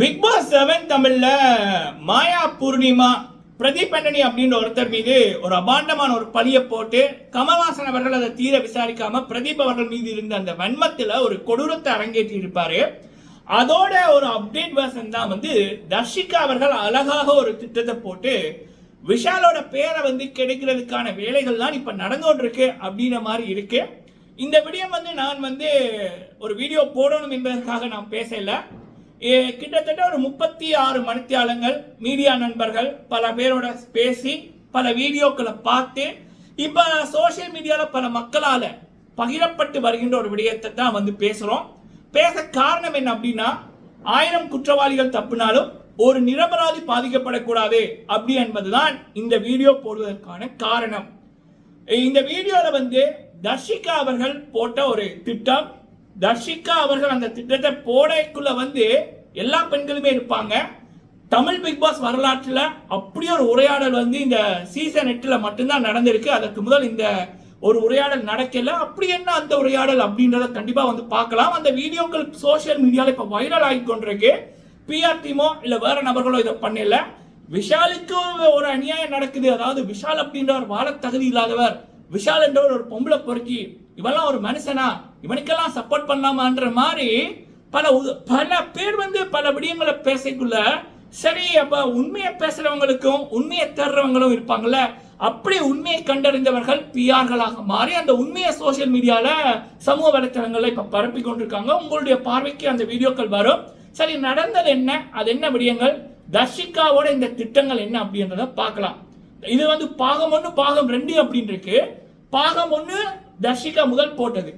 Big pass seven தமிழ்ல மாயா பூர்ணிமா பிரதீப் அப்படின்ற ஒருத்தர் மீது ஒரு அபாண்டமான ஒரு பழியை போட்டு கமல்ஹாசன் அவர்கள் அதை தீர விசாரிக்காம பிரதீப் அவர்கள் மீது இருந்த அந்த வன்மத்தில் ஒரு கொடூரத்தை அரங்கேற்றி இருப்பாரு. அதோட ஒரு அப்டேட் வேர்ஷன் தான் வந்து தர்ஷிகா அவர்கள் அழகாக ஒரு திட்டத்தை போட்டு விஷாலோட பேரை வந்து கிடைக்கிறதுக்கான வேலைகள் தான் இப்போ நடந்து கொண்டிருக்கு அப்படின்ற மாதிரி இருக்கு. இந்த விடயம் வந்து நான் வந்து ஒரு வீடியோ போடணும் என்பதற்காக நான் பேசல. கிட்டத்தட்ட ஒரு முப்பத்தி ஆறு மணித்தியாலங்கள் மீடியா நண்பர்கள் பல பேரோட பேசி பல வீடியோக்களை பார்த்து இப்போ சோஷியல் மீடியாவில் பல மக்களால் பகிரப்பட்டு வருகின்ற ஒரு விடயத்தை தான் வந்து பேசுகிறோம் பேச காரணம் என்ன அப்படின்னா ஆயிரம் குற்றவாளிகள் தப்புனாலும் ஒரு நிரபராதி பாதிக்கப்படக்கூடாது அப்படி என்பதுதான் இந்த வீடியோ போடுவதற்கான காரணம். இந்த வீடியோவில் வந்து தர்ஷிகா அவர்கள் போட்ட ஒரு திட்டம். தர்ஷிகா அவர்கள் அந்த திட்டத்தை போடக்குள்ள வந்து எல்லா பெண்களுமே இருப்பாங்க. தமிழ் பிக் பாஸ் வரலாற்றில் அப்படியே ஒரு உரையாடல் வந்து இந்த சீசன் எட்டில் மட்டும்தான் நடந்திருக்கு. அதற்கு முதல் இந்த ஒரு உரையாடல் நடக்கல. அப்படி என்ன அந்த உரையாடல் அப்படின்றத கண்டிப்பாக வந்து பார்க்கலாம். அந்த வீடியோக்கள் சோஷியல் மீடியாவில் இப்போ வைரல் ஆகி கொண்டிருக்கு. பிஆர் டீமோ இல்லை வேற நபர்களோ இதை பண்ணல. விஷாலுக்கு ஒரு அநியாயம் நடக்குது. அதாவது விஷால் அப்படின்றவர் வாழ தகுதி இல்லாதவர். விஷால் என்றவர் ஒரு பொம்பளை பொறுக்கி இவெல்லாம் ஒரு மனுஷனா? இவனுக்கெல்லாம் சப்போர்ட் பண்ணலாமான்ற மாதிரி பல பல பேர் வந்து பல விடயங்களை பேசக்குள்ள சரி அப்ப உண்மையை பேசுறவங்களுக்கும் உண்மையை தேடுறவங்களும் இருப்பாங்கல்ல அப்படி உண்மையை கண்டறிந்தவர்கள் பிஆர்களாக மாறி அந்த உண்மையை சோசியல் மீடியால சமூக வலைத்தளங்களில் இப்ப பரப்பி கொண்டிருக்காங்க. உங்களுடைய பார்வைக்கு அந்த வீடியோக்கள் வரும். சரி நடந்தது என்ன? அது என்ன விடயங்கள்? தர்ஷிகாவோட இந்த திட்டங்கள் என்ன அப்படின்றத பார்க்கலாம். இது வந்து பாகம் ஒன்று பாகம் ரெண்டு அப்படின்னு இருக்கு பாகம் ஒன்று தர்ஷிகா முதல் போட்டது.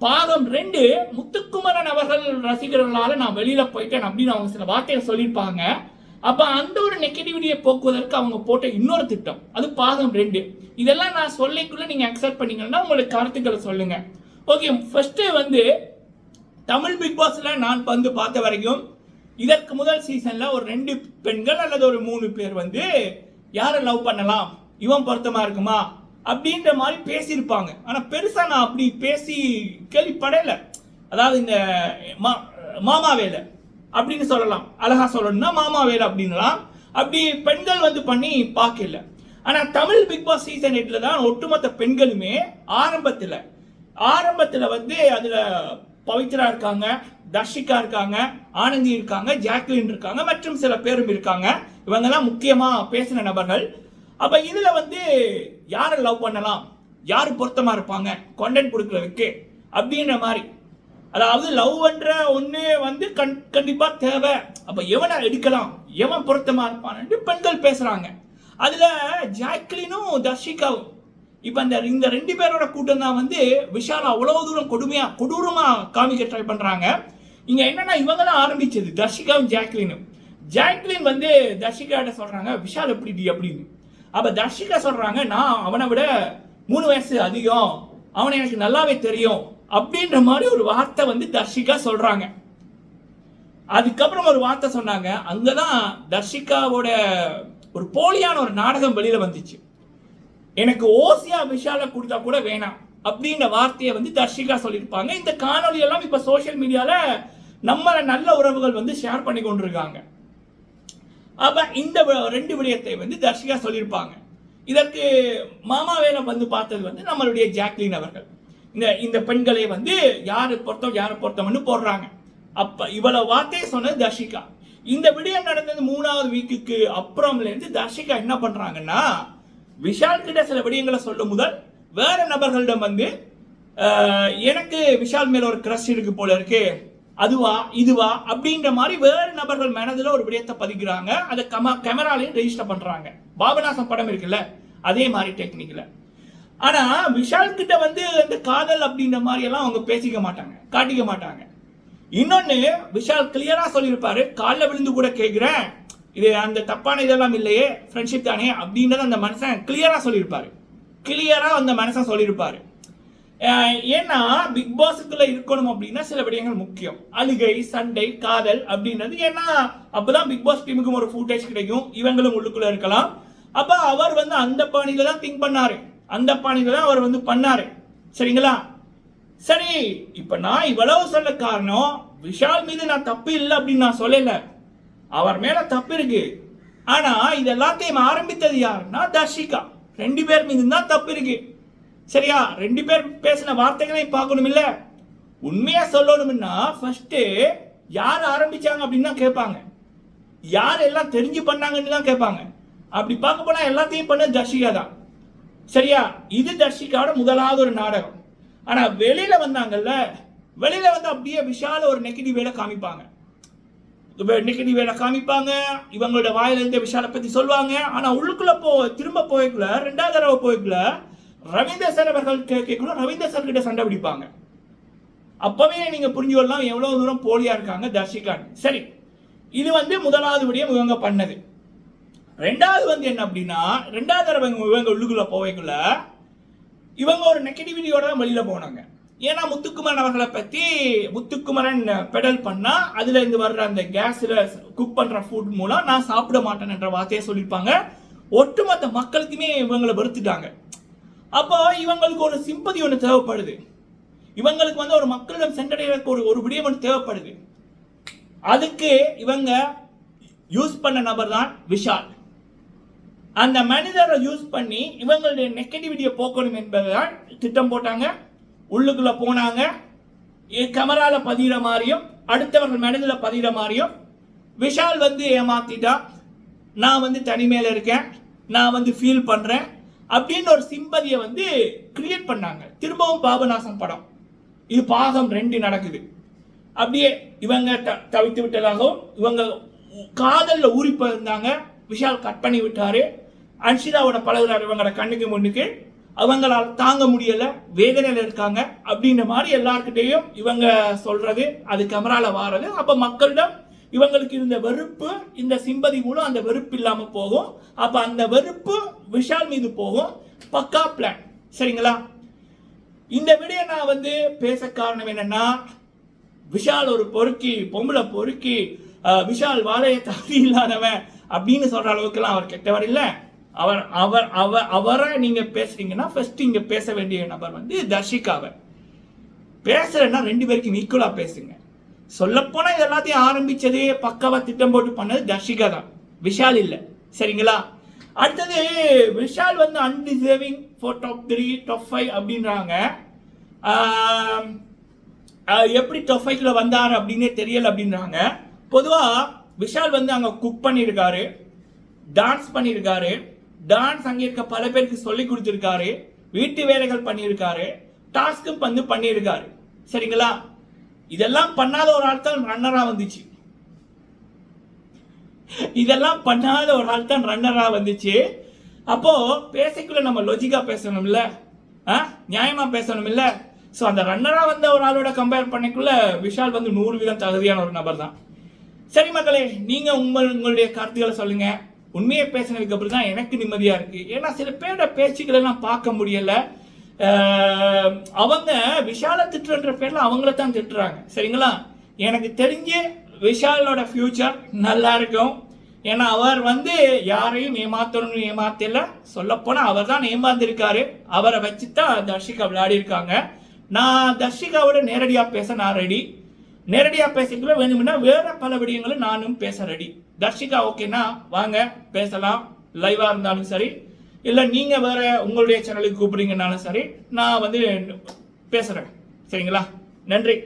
பாகம் ரெண்டு முத்துக்குமரன் அவர்கள் ரசிகர்களால் நான் வெளியில் போயிட்டேன் அப்படின்னு அவங்க சில வார்த்தையை சொல்லியிருப்பாங்க. அப்போ அந்த ஒரு நெகட்டிவிட்டியை போக்குவதற்கு அவங்க போட்ட இன்னொரு திட்டம். அது பாகம் ரெண்டு. இதெல்லாம் நான் சொல்லிக்குள்ள நீங்கள் அக்செப்ட் பண்ணீங்கன்னா உங்களுக்கு கருத்துக்களை சொல்லுங்க. ஓகே ஃபர்ஸ்ட் வந்து தமிழ் பிக் பாஸில் நான் வந்து பார்த்த வரைக்கும் இதற்கு முதல் சீசனில் ஒரு ரெண்டு பெண்கள் அல்லது ஒரு மூணு பேர் வந்து யாரை லவ் பண்ணலாம்? இவன் பொருத்தமாக இருக்குமா? அப்படின்ற மாதிரி பேசியிருப்பாங்க. ஆனால் பெருசாக நான் அப்படி பேசி கேள்விப்படலை. அதாவது இந்த மா- மாமா வேலை அப்படின்னு சொல்லலாம். அழகா சொல்லணும்னா மாமா வேலை அப்படின்லாம் அப்படி பெண்கள் வந்து பண்ணி பார்க்கல. ஆனால் தமிழ் பிக் பாஸ் சீசன் எட்ல தான் ஒட்டுமொத்த பெண்களுமே ஆரம்பத்தில் ஆரம்பத்தில் வந்து அதில் பவித்ரா இருக்காங்க தர்ஷிகா இருக்காங்க ஆனந்தி இருக்காங்க ஜாக்லின் இருக்காங்க மற்றும் சில பேரும் இருக்காங்க. இவங்கெல்லாம் முக்கியமாக பேசின நபர்கள். அப்போ இதில் வந்து யாரை லவ் பண்ணலாம்? யார் பொருத்தமாக இருப்பாங்க? கண்டென்ட் கொடுக்குறதுக்கு அப்படின்ற மாதிரி. அதாவது லவ் ஒன்று வந்து கண் கண்டிப்பாக தேவை. அப்போ எவனை எடுக்கலாம் எவன் பொருத்தமாக இருப்பான்னு பெண்கள் பேசுகிறாங்க அதில் ஜாக்லினும் தர்ஷிகாவும். இப்போ இந்த இந்த ரெண்டு பேரோட கூட்டம் தான் வந்து விஷால் அவ்வளோ தூரம் கொடுமையாக கொடூரமாக காமிக்க ட்ரை பண்ணுறாங்க இங்கே என்னென்னா இவங்க தான் ஆரம்பிச்சது தர்ஷிகாவும் ஜாக்லினும். ஜாக்லின் வந்து தர்ஷிகாட்ட சொல்கிறாங்க விஷால் எப்படி டி? அப்படின்னு. அப்போ தர்ஷிகா சொல்கிறாங்க நான் அவனை விட மூணு வயசு அதிகம். அவனை எனக்கு நல்லாவே தெரியும். அப்படின்ற மாதிரி ஒரு வார்த்தை வந்து தர்ஷிகா சொல்றாங்க. அதுக்கப்புறம் ஒரு வார்த்தை சொன்னாங்க. அங்கதான் தர்ஷிகாவோட ஒரு போலியான ஒரு நாடகம் வெளியில வந்துச்சு. எனக்கு ஓசியா விஷால கொடுத்தா கூட வேணாம் அப்படின்ற வார்த்தையை வந்து தர்ஷிகா சொல்லியிருப்பாங்க. இந்த காணொலி எல்லாம் இப்ப சோஷியல் மீடியால நம்மள நல்ல உறவுகள் வந்து ஷேர் பண்ணி கொண்டிருக்காங்க. அப்ப இந்த ரெண்டு விடயத்தை வந்து தர்ஷிகா சொல்லியிருப்பாங்க. இதற்கு மாமா வேலை வந்து பார்த்தது வந்து நம்மளுடைய ஜாக்லின் அவர்கள். இந்த இந்த பெண்களை வந்து யாரு பொருத்தம் யாரு பொருத்தம்னு போடுறாங்க. அப்ப இவ்வளவு வார்த்தையை சொன்னது தர்ஷிகா. இந்த விடயம் நடந்தது மூணாவது வீக்குக்கு அப்புறம்ல இருந்து தர்ஷிகா என்ன பண்றாங்கன்னா விஷால் கிட்ட சில விடயங்களை சொல்லும் முதல் வேற நபர்களிடம் வந்து எனக்கு விஷால் மேல ஒரு கிரஷ் இருக்கு போல இருக்கு. அதுவா இதுவா? அப்படின்ற மாதிரி வேறு நபர்கள் மனதில் ஒரு விடயத்தை பதிக்கிறாங்க. அதை கம கேமராலையும் ரெஜிஸ்டர் பண்ணுறாங்க பாபநாசம் படம் இருக்குல்ல அதே மாதிரி டெக்னிக்கில் ஆனா விஷால் கிட்ட வந்து அந்த காதல் அப்படின்ற மாதிரி எல்லாம் அவங்க பேசிக்க மாட்டாங்க காட்டிக்க மாட்டாங்க. இன்னொன்னு விஷால் கிளியரா சொல்லியிருப்பாரு காலைல விழுந்து கூட கேட்கிறேன். இது அந்த தப்பான இதெல்லாம் இல்லையே ஃப்ரெண்ட்ஷிப் தானே அப்படின்றத அந்த மனுஷன் கிளியரா சொல்லியிருப்பாரு. கிளியரா அந்த மனுஷன் சொல்லியிருப்பாரு. ஏன்னா பிக் பாஸுக்குள்ள இருக்கணும் அப்படின்னா சில விடயங்கள் முக்கியம். அழுகை சண்டை காதல் அப்படின்றது. ஏன்னா அப்பதான் பிக் பாஸ் டீமுக்கும் ஒரு ஃபுட்டேஜ் கிடைக்கும். இவங்களும் உள்ளுக்குள்ள இருக்கலாம். அப்ப அவர் வந்து அந்த பாணியில தான் திங்க் பண்ணாரு. அந்த பாணியில் தான் அவர் வந்து பண்ணாரு. சரிங்களா? சரி இப்ப நான் இவ்வளவு சொல்ல காரணம் விஷால் மீது நான் தப்பு இல்லை அப்படின்னு நான் சொல்லல. அவர் மேல தப்பு இருக்கு. ஆனா இது எல்லாத்தையும் ஆரம்பித்தது யாருன்னா தர்ஷிகா. ரெண்டு பேர் மீது தான் தப்பு இருக்கு. சரியா? ரெண்டு பேர் பேசின வார்த்தைகளையும் பார்க்கணும் இல்ல உண்மையா சொல்லணும்னா ஃபர்ஸ்ட் யார் ஆரம்பிச்சாங்க அப்படின்னு தான் கேட்பாங்க. யார் எல்லாம் தெரிஞ்சு பண்ணாங்கன்னு தான் கேட்பாங்க. அப்படி பார்க்க போனா எல்லாத்தையும் பண்ண தர்ஷிகா தான். சரியா? இது தர்ஷிகாவோட முதலாவது ஒரு நாடகம். ஆனா வெளியில வந்தாங்கல்ல வெளியில வந்து அப்படியே விஷால ஒரு நெகட்டிவ் வேலை காமிப்பாங்க. நெகட்டிவ் வேலை காமிப்பாங்க இவங்களோட வாயில இருந்து விஷாலை பத்தி சொல்லுவாங்க. ஆனா உள்ளுக்குள்ள போ திரும்ப போய்க்குள்ள ரெண்டாவது தடவை போய்க்குள்ள ரவீந்தர் சார் அவர்கள் கேட்கக்குள்ள ரவீந்தர் சார் கிட்ட சண்டை பிடிப்பாங்க. அப்பவே நீங்க புரிஞ்சு கொள்ளலாம் எவ்வளவு தூரம் போலியா இருக்காங்க தர்ஷிகான் சரி இது வந்து முதலாவது விடயம் இவங்க பண்ணது. ரெண்டாவது வந்து என்ன அப்படின்னா ரெண்டாவது தடவை இவங்க இவங்க உள்ளுக்குள்ள போவைக்குள்ள இவங்க ஒரு நெகட்டிவிட்டியோட தான் வெளியில் போனாங்க. ஏன்னா முத்துக்குமரன் அவர்களை பற்றி முத்துக்குமரன் பெடல் பண்ணால் அதில் இருந்து வர்ற அந்த கேஸில் குக் பண்ணுற ஃபுட் மூலம் நான் சாப்பிட மாட்டேன் என்ற வார்த்தையை சொல்லியிருப்பாங்க. ஒட்டுமொத்த மக்களுக்குமே இவங்களை வெறுத்துட்டாங்க. அப்போ இவங்களுக்கு ஒரு சிம்பதி ஒன்று தேவைப்படுது. இவங்களுக்கு வந்து ஒரு மக்களிடம் சென்றடைவதற்கு ஒரு ஒரு விடயம் ஒன்று தேவைப்படுது. அதுக்கு இவங்க யூஸ் பண்ண நபர் தான் விஷால். அந்த மனிதரை யூஸ் பண்ணி இவங்களுடைய நெகட்டிவிட்டியை போக்கணும் என்பதுதான் திட்டம் போட்டாங்க. உள்ளுக்குள்ள போனாங்க. கமரால பதிகிற மாதிரியும் அடுத்தவர்கள் மனதில் பதிகிற மாதிரியும் விஷால் வந்து ஏமாத்திட்டா நான் வந்து தனிமையில் இருக்கேன் நான் வந்து ஃபீல் பண்ணுறேன் அப்படின்னு ஒரு சிம்பதியை வந்து கிரியேட் பண்ணாங்க. திரும்பவும் பாபநாசம் படம். இது பாகம் ரெண்டு நடக்குது. அப்படியே இவங்க த- தவித்து விட்டதாகவும் இவங்க காதலில் ஊறி போயிருந்தாங்க. விஷால் கட் பண்ணி விட்டாரு. அன்ஷிதாவோட பழகுறாரு. இவங்களோட கண்ணுக்கு முன்னுக்கு. அவங்களால் தாங்க முடியல. வேதனையில் இருக்காங்க. அப்படின்ற மாதிரி எல்லாருக்கிட்டேயும் இவங்க சொல்கிறது அது கமரால வாரது. அப்போ மக்களிடம் இவங்களுக்கு இருந்த வெறுப்பு இந்த சிம்பதி மூலம் அந்த வெறுப்பு இல்லாமல் போகும். அப்போ அந்த வெறுப்பு விஷால் மீது போகும். பக்கா பிளான் சரிங்களா? இந்த விடைய நான் வந்து பேச காரணம் என்னன்னா விஷால் ஒரு பொறுக்கி பொம்பளை பொறுக்கி விஷால் வாழைய தகுதி இல்லாதவன் அப்படின்னு சொல்கிற அளவுக்குலாம் அவர் கெட்டவர் இல்லை. அவர் அவர் அவர் அவரை நீங்கள் பேசுகிறீங்கன்னா ஃபஸ்ட்டு இங்கே பேச வேண்டிய நபர் வந்து தர்ஷிகாவை. பேசுகிறேன்னா ரெண்டு பேருக்கும் ஈக்குவலாக பேசுங்க. சொல்லப்போனால் இது எல்லாத்தையும் ஆரம்பிச்சது பக்காவாக திட்டம் போட்டு பண்ணது தர்ஷிகா தான். விஷால் இல்லை. சரிங்களா? அடுத்தது விஷால் வந்து undeserving for top three top five அப்படின்றாங்க. எப்படி டாப் ஃபைவ்ல வந்தார் அப்படின்னே தெரியல அப்படின்றாங்க. பொதுவாக விஷால் வந்து அங்க குக் பண்ணியிருக்காரு டான்ஸ் பண்ணியிருக்காரு டான்ஸ் அங்கே இருக்க பல பேருக்கு சொல்லி கொடுத்துருக்காரு வீட்டு வேலைகள் பண்ணியிருக்காரு டாஸ்க்கும் வந்து பண்ணியிருக்காரு. சரிங்களா? இதெல்லாம் பண்ணாத ஒரு ஆள் தான் ரன்னராக வந்துச்சு. இதெல்லாம் பண்ணாத ஒரு ஆள் தான் ரன்னராக வந்துச்சு. அப்போ பேசக்குள்ள நம்ம லொஜிக்கா பேசணும்ல? ஆ? நியாயமா பேசணும்ல? ஸோ அந்த ரன்னராக வந்த ஒரு ஆளோட கம்பேர் பண்ணிக்குள்ள விஷால் வந்து நூறு வீதம் தகுதியான ஒரு நபர் தான் சரி மக்களே நீங்க உங்கள் உங்களுடைய கருத்துக்களை சொல்லுங்க. உண்மையை பேசினதுக்கு அப்புறம் தான் எனக்கு நிம்மதியா இருக்கு. ஏன்னா சில பேரோட பேச்சுக்களை நான் பார்க்க முடியல. அவங்க விஷால திட்டுன்ற பேர்ல அவங்கள தான் திட்டுறாங்க. சரிங்களா? எனக்கு தெரிஞ்சு விஷாலோட ஃபியூச்சர் நல்லா இருக்கும். ஏன்னா அவர் வந்து யாரையும் ஏமாத்தணும்னு ஏமாத்தல. சொல்லப்போனால் அவர் தான் ஏமாந்துருக்காரு. அவரை வச்சு தான் தர்ஷிகா விளையாடி இருக்காங்க நான் தர்ஷிகாவோட நேரடியாக பேச நான் ரெடி நேரடியாக பேசிக்கல வேணும்னா வேற பல விடயங்களும் நானும் பேச ரெடி தர்ஷிகா ஓகேனா வாங்க பேசலாம். லைவாக இருந்தாலும் சரி. இல்லை நீங்கள் வேற உங்களுடைய சேனலுக்கு கூப்பிடுறீங்கனாலும் சரி நான் வந்து பேசுகிறேன் சரிங்களா? நன்றி.